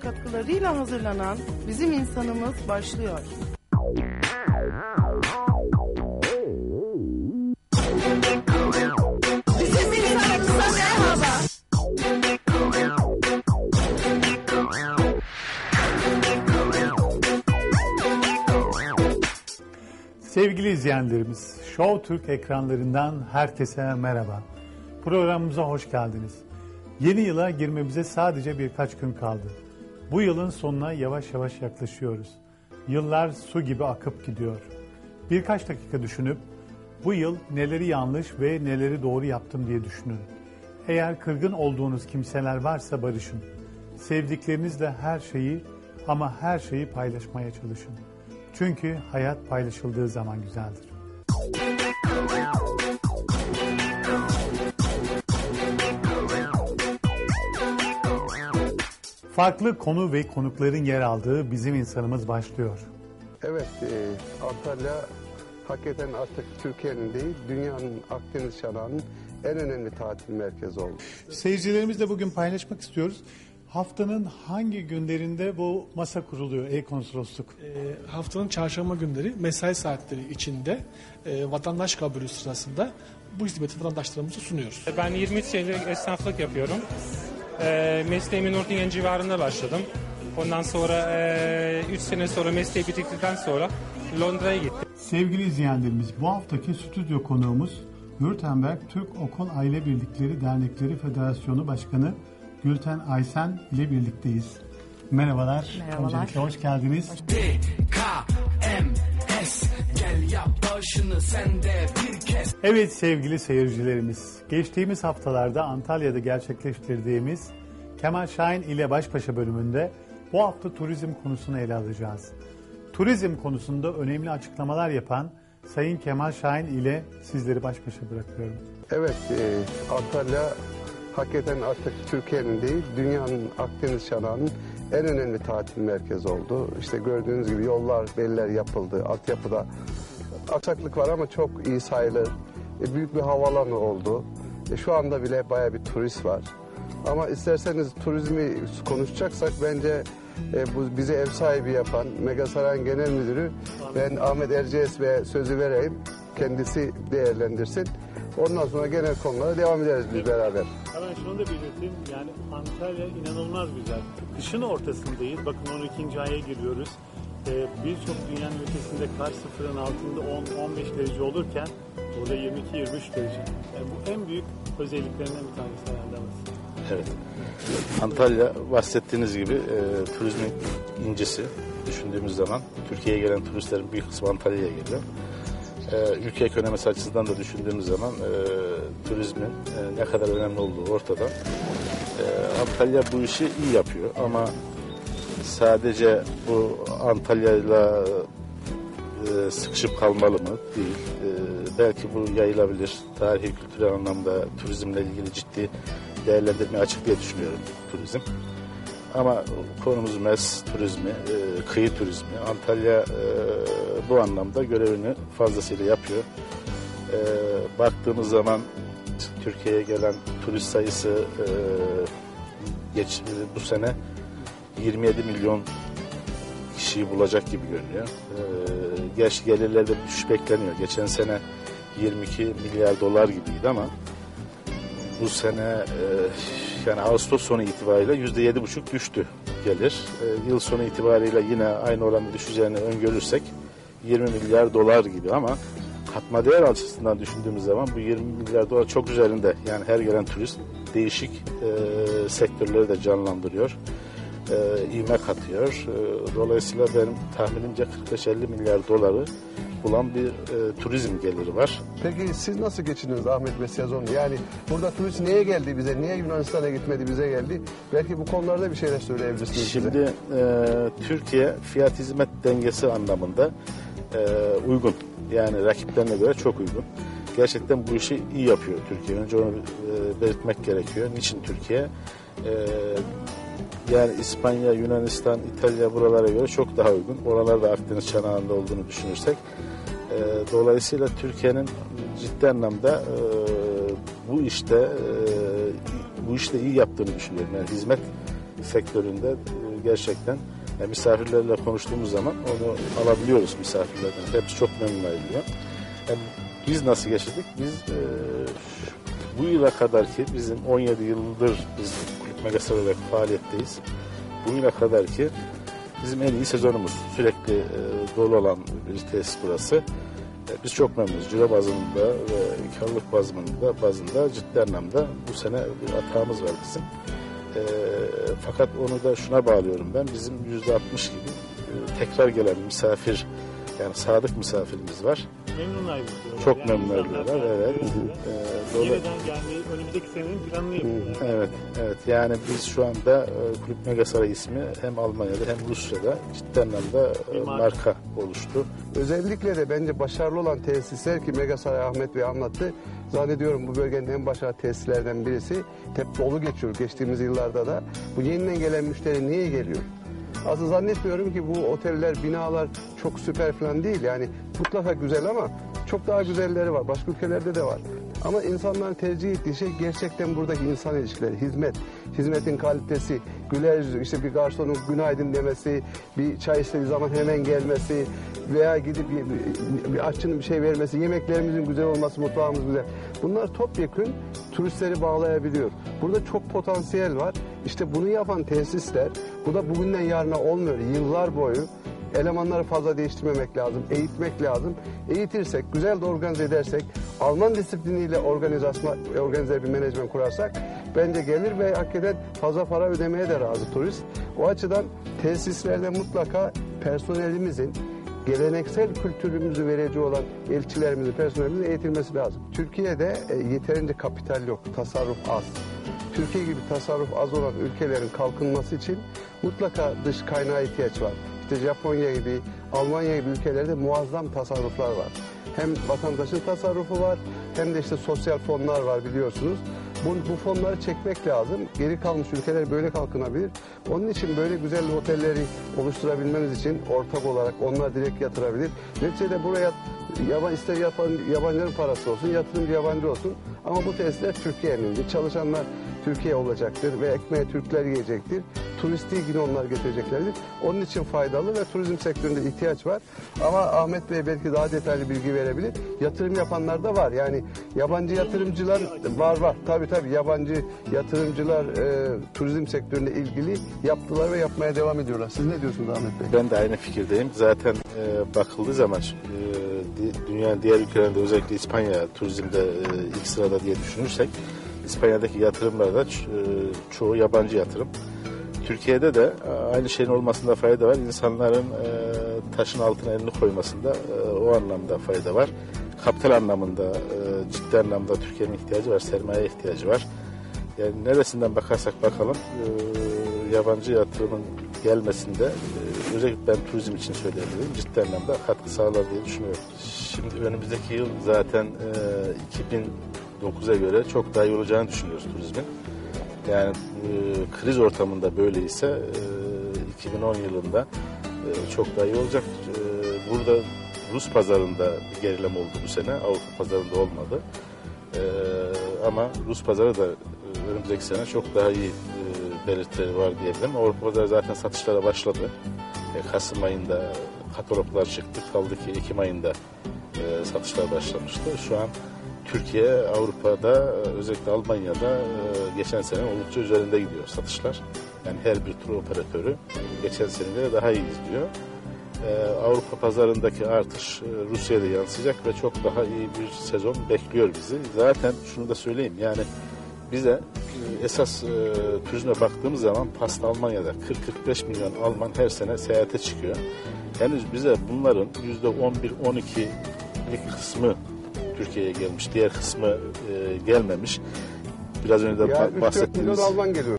katkılarıyla hazırlanan Bizim İnsanımız başlıyor. Bizim insanımıza merhaba. Sevgili izleyenlerimiz, Show Türk ekranlarından herkese merhaba. Programımıza hoş geldiniz. Yeni yıla girmemize sadece birkaç gün kaldı. Bu yılın sonuna yavaş yavaş yaklaşıyoruz. Yıllar su gibi akıp gidiyor. Birkaç dakika düşünüp bu yıl neleri yanlış ve neleri doğru yaptım diye düşünün. Eğer kırgın olduğunuz kimseler varsa barışın. Sevdiklerinizle her şeyi ama her şeyi paylaşmaya çalışın. Çünkü hayat paylaşıldığı zaman güzeldir. Farklı konu ve konukların yer aldığı bizim insanımız başlıyor. Evet, e, Antalya hakikaten artık Türkiye'nin değil, dünyanın Akdeniz şarağının en önemli tatil merkezi oldu. Seyircilerimizle bugün paylaşmak istiyoruz. Haftanın hangi günlerinde bu masa kuruluyor e-konsolosluk? E, haftanın çarşamba günleri mesai saatleri içinde e, vatandaş kabulü sırasında bu hizmeti vatandaşlarımıza sunuyoruz. Ben 23 senelik esnaflık yapıyorum. Ee, mesleğimi Nordingen civarında başladım. Ondan sonra 3 sene sonra mesleği bitirdikten sonra Londra'ya gittim. Sevgili izleyenlerimiz bu haftaki stüdyo konuğumuz Württemberg Türk Okul Aile Birlikleri Dernekleri Federasyonu Başkanı Gülten Aysen ile birlikteyiz. Merhabalar. Merhabalar. Öncelikle hoş geldiniz. DKMS Başını sen de bir kez Evet sevgili seyircilerimiz, geçtiğimiz haftalarda Antalya'da gerçekleştirdiğimiz Kemal Şahin ile baş başa bölümünde bu hafta turizm konusunu ele alacağız. Turizm konusunda önemli açıklamalar yapan Sayın Kemal Şahin ile sizleri baş başa bırakıyorum. Evet, e, Antalya hakikaten artık Türkiye'nin değil, dünyanın Akdeniz şarağının en önemli tatil merkezi oldu. İşte gördüğünüz gibi yollar, beller yapıldı, altyapıda aksaklık var ama çok iyi sayılır. E, büyük bir havaalanı oldu. E, şu anda bile baya bir turist var. Ama isterseniz turizmi konuşacaksak bence e, bu bizi ev sahibi yapan Megasaray'ın genel müdürü ben Ahmet Erciyes ve sözü vereyim. Kendisi değerlendirsin. Ondan sonra genel konulara devam ederiz biz beraber. Hemen şunu da belirteyim. Yani Antalya inanılmaz güzel. Kışın ortasındayız. Bakın 12. aya giriyoruz. Ee, Birçok dünyanın ülkesinde kar sıfırın altında 10-15 derece olurken burada 22-23 derece. Yani bu en büyük özelliklerinden bir tanesi herhalde. Evet. Antalya bahsettiğiniz gibi e, turizmin incisi düşündüğümüz zaman Türkiye'ye gelen turistlerin büyük kısmı Antalya'ya geliyor. E, ülke ekonomisi açısından da düşündüğümüz zaman e, turizmin e, ne kadar önemli olduğu ortada. E, Antalya bu işi iyi yapıyor ama sadece bu Antalya'yla e, sıkışıp kalmalı mı? Değil. E, belki bu yayılabilir. Tarihi, kültürel anlamda turizmle ilgili ciddi değerlendirmeye açık diye düşünüyorum turizm. Ama konumuz MES turizmi, e, kıyı turizmi. Antalya e, bu anlamda görevini fazlasıyla yapıyor. E, baktığımız zaman Türkiye'ye gelen turist sayısı e, geç, bu sene 27 milyon kişiyi bulacak gibi görünüyor. Ee, gerçi gelirlerde düşüş bekleniyor. Geçen sene 22 milyar dolar gibiydi ama bu sene e, yani Ağustos sonu itibariyle yüzde yedi buçuk düştü gelir. E, yıl sonu itibariyle yine aynı oranda düşeceğini öngörürsek 20 milyar dolar gibi ama katma değer açısından düşündüğümüz zaman bu 20 milyar dolar çok üzerinde. Yani her gelen turist değişik e, sektörleri de canlandırıyor. E, ivme katıyor. E, dolayısıyla benim tahminimce 45-50 milyar doları bulan bir e, turizm geliri var. Peki siz nasıl geçiniyorsunuz Ahmet Bey sezonu? Yani burada turist niye geldi bize? Niye Yunanistan'a gitmedi bize geldi? Belki bu konularda bir şeyler söyleyebilirsiniz bize. Şimdi e, Türkiye fiyat hizmet dengesi anlamında e, uygun. Yani rakiplerine göre çok uygun. Gerçekten bu işi iyi yapıyor Türkiye. Önce onu e, belirtmek gerekiyor. Niçin Türkiye? E, yani İspanya, Yunanistan, İtalya buralara göre çok daha uygun. Oralarda Akdeniz çanağında olduğunu düşünürsek. E, dolayısıyla Türkiye'nin ciddi anlamda e, bu işte e, bu işte iyi yaptığını düşünüyorum. Yani hizmet sektöründe e, gerçekten e, misafirlerle konuştuğumuz zaman onu alabiliyoruz misafirlerden. Hepsi çok memnun ayrılıyor. Yani biz nasıl geçirdik? Biz e, bu yıla kadar ki bizim 17 yıldır biz Kulüp Megasar olarak faaliyetteyiz. Bu yıla kadar ki bizim en iyi sezonumuz. Sürekli e, dolu olan bir tesis burası. E, biz çok memnunuz. Ciro bazında ve karlılık bazında, bazında ciddi anlamda bu sene bir hatamız var bizim. E, fakat onu da şuna bağlıyorum ben. Bizim yüzde 60 gibi e, tekrar gelen misafir yani sadık misafirimiz var. Memnun ayrılıyorlar. Çok memnun ayrılıyorlar, evet. Ee, dolayı- Yeniden gelmeyi önümüzdeki senenin planını yapıyorlar. Evet, evet. Yani biz şu anda e, Kulüp Megasaray ismi hem Almanya'da hem Rusya'da ciddi anlamda e, Bir marka. marka oluştu. Özellikle de bence başarılı olan tesisler ki Megasaray Ahmet Bey anlattı. Zannediyorum bu bölgenin en başarılı tesislerden birisi. Hep dolu geçiyor geçtiğimiz yıllarda da. Bu yeniden gelen müşteri niye geliyor? Aslında zannetmiyorum ki bu oteller, binalar çok süper falan değil. Yani mutlaka güzel ama çok daha güzelleri var. Başka ülkelerde de var. Ama insanların tercih ettiği şey gerçekten buradaki insan ilişkileri, hizmet, hizmetin kalitesi, güler yüzü, işte bir garsonun günaydın demesi, bir çay istediği zaman hemen gelmesi veya gidip bir, bir aşçının bir şey vermesi, yemeklerimizin güzel olması, mutfağımız güzel. Bunlar topyekün turistleri bağlayabiliyor. Burada çok potansiyel var. İşte bunu yapan tesisler, bu da bugünden yarına olmuyor. Yıllar boyu elemanları fazla değiştirmemek lazım, eğitmek lazım. Eğitirsek, güzel de organize edersek, Alman disipliniyle organize bir menajmen kurarsak bence gelir ve hakikaten fazla para ödemeye de razı turist. O açıdan tesislerde mutlaka personelimizin geleneksel kültürümüzü verici olan elçilerimizin, personelimizin eğitilmesi lazım. Türkiye'de e, yeterince kapital yok, tasarruf az. Türkiye gibi tasarruf az olan ülkelerin kalkınması için mutlaka dış kaynağa ihtiyaç var. İşte Japonya gibi, Almanya gibi ülkelerde muazzam tasarruflar var. Hem vatandaşın tasarrufu var hem de işte sosyal fonlar var biliyorsunuz. Bu, bu fonları çekmek lazım. Geri kalmış ülkeler böyle kalkınabilir. Onun için böyle güzel otelleri oluşturabilmemiz için ortak olarak onlar direkt yatırabilir. Neticede buraya yaban, ister yapan, yabancıların parası olsun, yatırımcı yabancı olsun. Ama bu tesisler Türkiye'nindir. Çalışanlar Türkiye olacaktır ve ekmeği Türkler yiyecektir. Turisti yine onlar getireceklerdir. Onun için faydalı ve turizm sektöründe ihtiyaç var. Ama Ahmet Bey belki daha detaylı bilgi verebilir. Yatırım yapanlar da var. Yani yabancı yatırımcılar var var. Tabii tabii yabancı yatırımcılar e, turizm sektöründe ilgili yaptılar ve yapmaya devam ediyorlar. Siz ne diyorsunuz Ahmet Bey? Ben de aynı fikirdeyim. Zaten e, bakıldığı zaman e, dünyanın diğer ülkelerinde özellikle İspanya turizmde e, ilk sırada diye düşünürsek İspanya'daki yatırımlar da ç- e, çoğu yabancı yatırım. Türkiye'de de e, aynı şeyin olmasında fayda var. İnsanların e, taşın altına elini koymasında e, o anlamda fayda var. Kapital anlamında ciddi anlamda Türkiye'nin ihtiyacı var, sermaye ihtiyacı var. Yani neresinden bakarsak bakalım yabancı yatırımın gelmesinde özellikle ben turizm için söyleyebilirim ciddi anlamda katkı sağlar diye düşünüyorum. Şimdi önümüzdeki yıl zaten e, 2009'a göre çok daha iyi olacağını düşünüyoruz turizmin. Yani e, kriz ortamında böyleyse e, 2010 yılında e, çok daha iyi olacak. E, burada Rus pazarında bir gerileme oldu bu sene. Avrupa pazarında olmadı. E, ama Rus pazarı da e, önümüzdeki sene çok daha iyi e, belirtileri var diyebilirim. Avrupa pazarı zaten satışlara başladı. E, Kasım ayında kataloglar çıktı. Kaldı ki Ekim ayında e, satışlar başlamıştı. Şu an Türkiye, Avrupa'da, özellikle Almanya'da e, geçen sene oldukça üzerinde gidiyor satışlar. Yani her bir tur operatörü geçen senelere daha iyi izliyor. E, Avrupa pazarındaki artış e, Rusya'ya da yansıyacak ve çok daha iyi bir sezon bekliyor bizi. Zaten şunu da söyleyeyim yani bize esas e, turizme baktığımız zaman pasta Almanya'da 40-45 milyon Alman her sene seyahate çıkıyor. Henüz bize bunların %11-12'lik kısmı Türkiye'ye gelmiş. Diğer kısmı e, gelmemiş. Biraz önce de Ya ba- 3-4 milyon Alman geliyor.